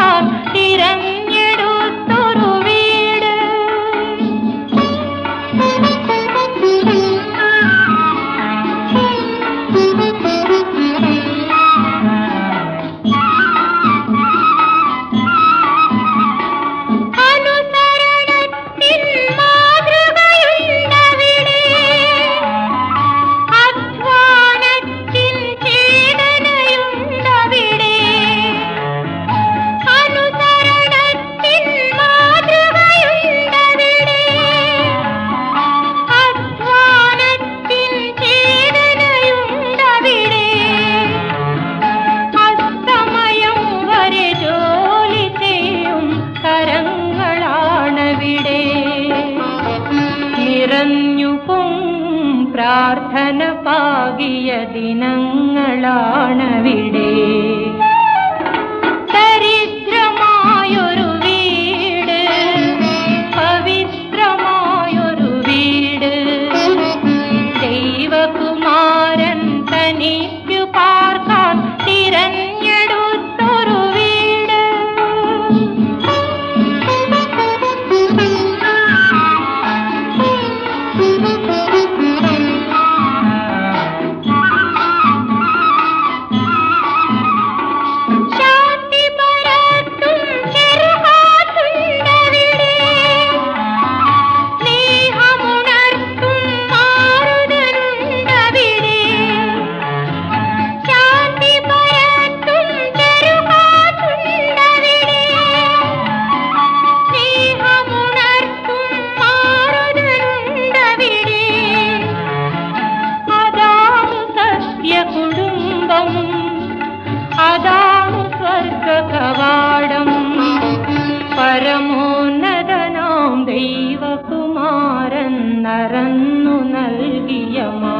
பார்த்திரங்க പ്രാർത്ഥന പാകിയ ദിനങ്ങളാണവിടെ. ಕಿಡಿಯ ಮಾ